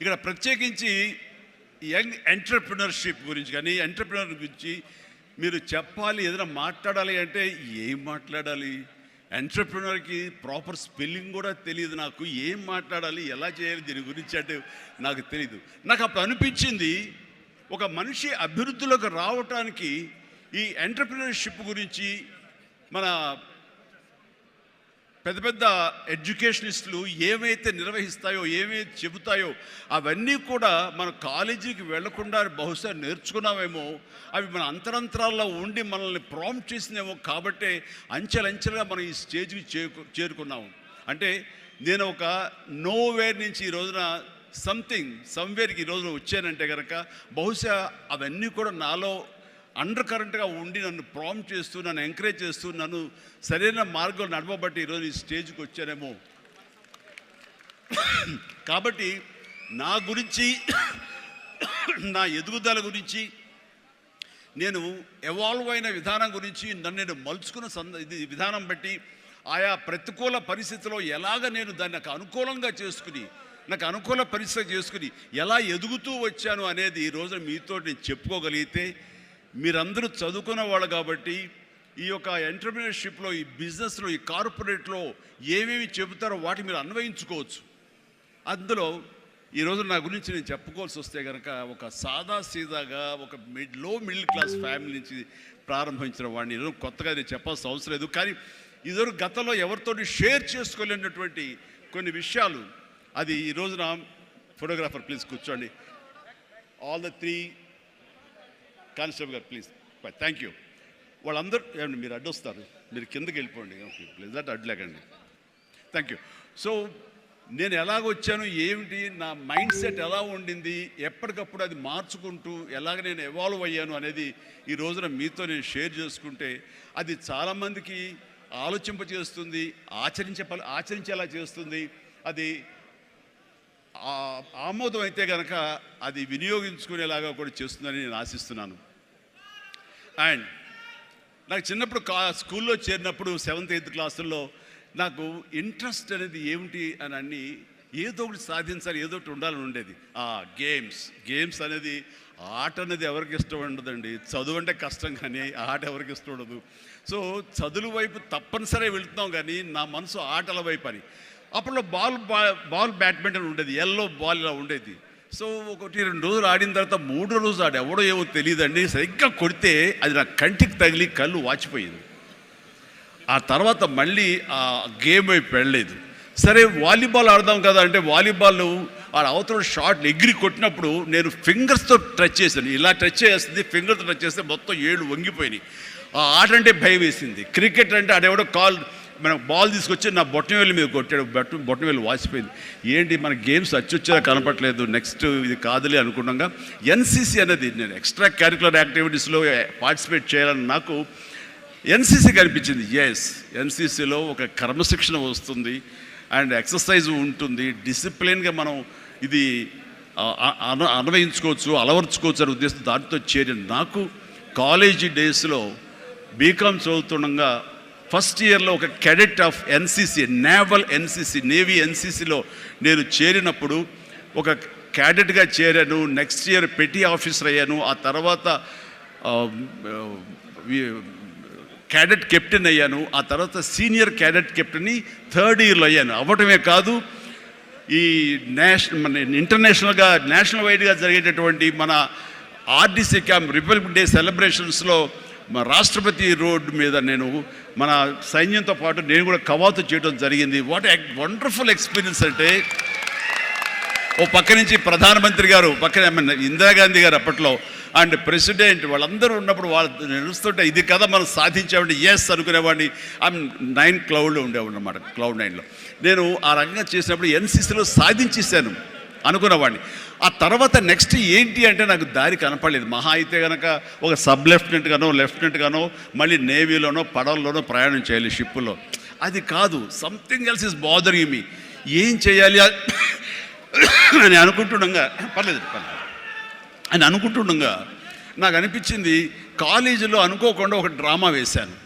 ఇక్కడ ప్రత్యేకించి young entrepreneurship గురించి కానీ ఎంటర్ప్రినర్ గురించి మీరు చెప్పాలి ఏదైనా మాట్లాడాలి అంటే ఏం మాట్లాడాలి? ఎంటర్ప్రినర్కి ప్రాపర్ స్పెల్లింగ్ కూడా తెలియదు నాకు. ఏం మాట్లాడాలి? ఎలా చేయాలి? దీని గురించి అంటే నాకు తెలియదు నాకు అప్పుడు అనిపించింది ఒక మనిషి అభివృద్ధిలోకి రావటానికి ఈ ఎంటర్ప్రినర్షిప్ గురించి మన పెద్ద పెద్ద ఎడ్యుకేషనిస్టులు ఏమైతే నిర్వహిస్తాయో ఏమైతే చెబుతాయో అవన్నీ కూడా మన కాలేజీకి వెళ్ళకుండా బహుశా నేర్చుకున్నామేమో అవి మన అంతరంతరాల్లో ఉండి మనల్ని ప్రాంప్ట్ చేసినేమో కాబట్టే అంచెలంచెలుగా మనం ఈ స్టేజ్కి చేరు చేరుకున్నాము అంటే నేను ఒక నోవేర్ నుంచి ఈ రోజున సంథింగ్ సమ్వేర్కి ఈ రోజున వచ్చానంటే కనుక బహుశా అవన్నీ కూడా నాలో అండర్ కరెంట్గా ఉండి నన్ను ప్రామ్ చేస్తూ నన్ను ఎంకరేజ్ చేస్తూ నన్ను సరైన మార్గంలో నడవబట్టి ఈరోజు ఈ స్టేజ్కి వచ్చానేమో కాబట్టి నా గురించి నా ఎదుగుదల గురించి నేను ఎవాల్వ్ అయిన విధానం గురించి నన్ను నేను మలుచుకున్న సంద ఇది విధానం బట్టి ఆయా ప్రతికూల పరిస్థితిలో ఎలాగ నేను దాన్ని నాకు అనుకూలంగా చేసుకుని నాకు అనుకూల పరిస్థితి చేసుకుని ఎలా ఎదుగుతూ వచ్చాను అనేది ఈ మీతో నేను చెప్పుకోగలిగితే మీరందరూ చదువుకున్న వాళ్ళు కాబట్టి ఈ యొక్క ఎంటర్ప్రినర్షిప్లో ఈ బిజినెస్లో ఈ కార్పొరేట్లో ఏమేమి చెబుతారో వాటి మీరు అన్వయించుకోవచ్చు. అందులో ఈరోజు నా గురించి నేను చెప్పుకోవాల్సి వస్తే కనుక ఒక సాదా సీదాగా ఒక మిడ్లో మిడిల్ క్లాస్ ఫ్యామిలీ నుంచి ప్రారంభించిన వాడిని ఈరోజు కొత్తగా నేను చెప్పాల్సిన అవసరం లేదు. కానీ ఇదివరకు గతంలో ఎవరితో షేర్ చేసుకోలేనటువంటి కొన్ని విషయాలు. అది ఈ రోజున ఫోటోగ్రాఫర్ ప్లీజ్ కూర్చోండి. ఆల్ ద త్రీ కానిస్టేబుల్ గారు ప్లీజ్. థ్యాంక్ యూ వాళ్ళందరూ ఏమండి మీరు అడ్డొస్తారు. మీరు కిందకి వెళ్ళిపోండి. ఓకే ప్లీజ్ దట్ అడ్లేకండి థ్యాంక్ యూ సో నేను ఎలాగొచ్చాను ఏమిటి నా మైండ్ సెట్ ఎలా ఉండింది ఎప్పటికప్పుడు అది మార్చుకుంటూ ఎలాగ నేను ఎవాల్వ్ అయ్యాను అనేది ఈ రోజున మీతో నేను షేర్ చేసుకుంటే అది చాలామందికి ఆలోచింపచేస్తుంది ఆచరించే పని ఆచరించేలా చేస్తుంది. అది ఆమోదం అయితే కనుక అది వినియోగించుకునేలాగా కూడా చేస్తుందని నేను ఆశిస్తున్నాను. అండ్ నాకు చిన్నప్పుడు కా స్కూల్లో చేరినప్పుడు సెవెంత్ ఎయిత్ క్లాసుల్లో నాకు ఇంట్రెస్ట్ అనేది ఏమిటి అని అన్ని ఏదో ఒకటి సాధించాలి ఏదో ఒకటి ఉండాలని ఉండేది. ఆ గేమ్స్ గేమ్స్ అనేది ఆట అనేది ఎవరికి ఇష్టం ఉండదండి. చదువు అంటే కష్టం కానీ ఆట ఎవరికి ఇష్టం ఉండదు. సో చదువు వైపు తప్పనిసరి వెళుతున్నాం కానీ నా మనసు ఆటల వైపు అని. అప్పట్లో బాల్ బాల్ బ్యాడ్మింటన్ ఉండేది ఎల్లో బాల్ ఇలా ఉండేది. సో ఒకటి రెండు రోజులు ఆడిన తర్వాత మూడో రోజు ఆడు ఎవడో ఏమో తెలియదండి సరిగ్గా కొడితే అది నా కంటికి తగిలి కళ్ళు వాచిపోయింది. ఆ తర్వాత మళ్ళీ ఆ గేమ్ వైపు వెళ్ళలేదు సరే వాలీబాల్ ఆడదాం కదా అంటే వాలీబాల్ ఆ అవతల షాట్ ఎగిరి కొట్టినప్పుడు నేను ఫింగర్స్తో టచ్ చేశాను. ఇలా టచ్ చేస్తుంది ఫింగర్తో టచ్ చేస్తే మొత్తం ఏళ్ళు వంగిపోయినాయి. ఆ ఆట అంటే భయం వేసింది. క్రికెట్ అంటే ఆడెవడో కాల్ మన బాల్ తీసుకొచ్చి నా బొట్టనవేలు మీద కొట్టాడు. బొట్ట బొట్టనవేలు వాసిపోయింది. ఏంటి మన గేమ్స్ అచ్చొచ్చేలా కనపట్లేదు నెక్స్ట్ ఇది కాదులే అనుకున్నాగా. ఎన్సీసీ అనేది నేను ఎక్స్ట్రా క్యారికులర్ యాక్టివిటీస్లో పార్టిసిపేట్ చేయాలని నాకు ఎన్సీసీ కనిపించింది. ఎస్ ఎన్సీసీలో ఒక క్రమశిక్షణ వస్తుంది. అండ్ ఎక్సర్సైజ్ ఉంటుంది. డిసిప్లిన్గా మనం ఇది అన అన్వయించుకోవచ్చు అలవర్చుకోవచ్చు అనే ఉద్దేశం దాంతో చేరి నాకు కాలేజీ డేస్లో బీకామ్ చదువుతుండగా ఫస్ట్ ఇయర్లో ఒక cadet of NCC naval NCC navy ఎన్సీసీలో నేను చేరినప్పుడు ఒక క్యాడెట్గా చేరాను నెక్స్ట్ ఇయర్ పెటీ ఆఫీసర్ అయ్యాను ఆ తర్వాత క్యాడెట్ కెప్టెన్ అయ్యాను ఆ తర్వాత సీనియర్ క్యాడెట్ కెప్టెన్ని థర్డ్ ఇయర్లో అయ్యాను. అవ్వటమే కాదు ఈ నేషనల్ మన ఇంటర్నేషనల్గా నేషనల్ వైడ్గా జరిగేటటువంటి మన ఆర్డీసీ క్యాంప్ రిపబ్లిక్ డే సెలబ్రేషన్స్లో రాష్ట్రపతి రోడ్డు మీద నేను మన సైన్యంతో పాటు నేను కూడా కవాతు చేయడం జరిగింది. వాట్ వండర్ఫుల్ ఎక్స్పీరియన్స్ అంటే ఓ పక్క నుంచి ప్రధానమంత్రి గారు పక్కన ఇందిరాగాంధీ గారు అప్పట్లో అండ్ ప్రెసిడెంట్ వాళ్ళందరూ ఉన్నప్పుడు వాళ్ళు నడుస్తుంటే ఇది కదా మనం సాధించామంటే ఎస్ అనుకునేవాడిని. ఐమ్ నైన్ క్లౌడ్లో ఉండేవాడిని అనమాట క్లౌడ్ నైన్లో. నేను ఆ రకంగా చేసినప్పుడు ఎన్సీసీలో సాధించేశాను. అనుకున్నవాడిని. ఆ తర్వాత నెక్స్ట్ ఏంటి అంటే నాకు దారి కనపడలేదు. మహా అయితే కనుక ఒక సబ్ లెఫ్టినెంట్ గానో లెఫ్టినెంట్ గానో మళ్ళీ నేవీలోనో పడవల్లోనో ప్రయాణం చేయాలి షిప్పులో. అది కాదు something else is bothering me ఏం చేయాలి? అని అనుకుంటుండగా పర్లేదు పర్లేదు. అని అనుకుంటుండగా నాకు అనిపించింది కాలేజీలో అనుకోకుండా ఒక డ్రామా వేశాను.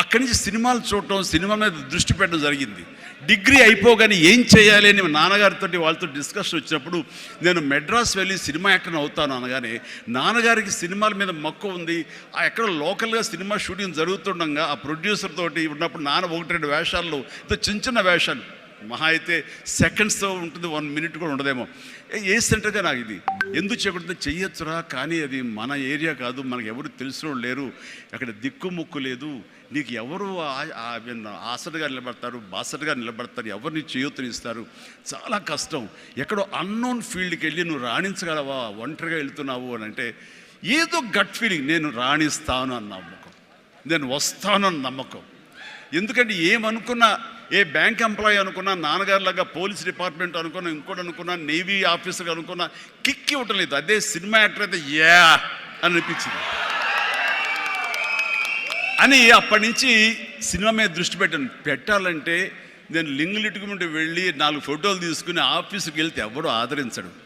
అక్కడి నుంచి సినిమాలు చూడటం సినిమా మీద దృష్టి పెట్టడం జరిగింది. డిగ్రీ అయిపోగానే ఏం చేయాలి అని మా నాన్నగారితో వాళ్ళతో డిస్కషన్ వచ్చినప్పుడు నేను మెడ్రాస్ వెళ్ళి సినిమా యాక్టర్ అవుతాను అనగానే నాన్నగారికి సినిమాల మీద మక్కువ ఉంది. ఆ ఎక్కడ లోకల్గా సినిమా షూటింగ్ జరుగుతుండగా ఆ ప్రొడ్యూసర్ తోటి ఉన్నప్పుడు నాన్న ఒకటి రెండు వేషాల్లో ఇంత చిన్న చిన్న వేషాలు. మహా అయితే సెకండ్స్తో ఉంటుంది వన్ మినిట్ కూడా ఉండదేమో. ఏ- ఏ సెంటర్గా నాకు ఇది? ఎందుకు చేయకుండా చెయ్యొచ్చురా కానీ అది మన ఏరియా కాదు మనకు ఎవరు తెలిసిన వాళ్ళు లేరు. అక్కడ దిక్కుముక్కు లేదు. నీకు ఎవరు ఆ- ఆసటగా నిలబడతారు బాసటగా నిలబడతారు ఎవరిని నీ చేయొత్తునిస్తారు చాలా కష్టం. ఎక్కడో అన్నోన్ ఫీల్డ్కి వెళ్ళి నువ్వు రాణించగలవా? ఒంటరిగా వెళ్తున్నావు అని అంటే ఏదో గట్ ఫీలింగ్ నేను రాణిస్తాను అన్న నమ్మకం. నేను వస్తాను అన్న నమ్మకం. ఎందుకంటే ఏమనుకున్నా ఏ బ్యాంక్ ఎంప్లాయీ అనుకున్నా నాన్నగారులాగా పోలీస్ డిపార్ట్మెంట్ అనుకున్నా ఇంకోటి అనుకున్నా నేవీ ఆఫీసర్ అనుకున్నా కిక్ ఇవ్వటం లేదు. అదే సినిమా యాక్టర్ అయితే యా అని అనిపించింది. అని అప్పటి నుంచి సినిమా మీద దృష్టి పెట్టాను. పెట్టాలంటే నేను లింగులిట్టుకుంటూ వెళ్ళి నాలుగు ఫోటోలు తీసుకుని ఆఫీస్కి వెళ్తే ఎవడో ఆదరించడు.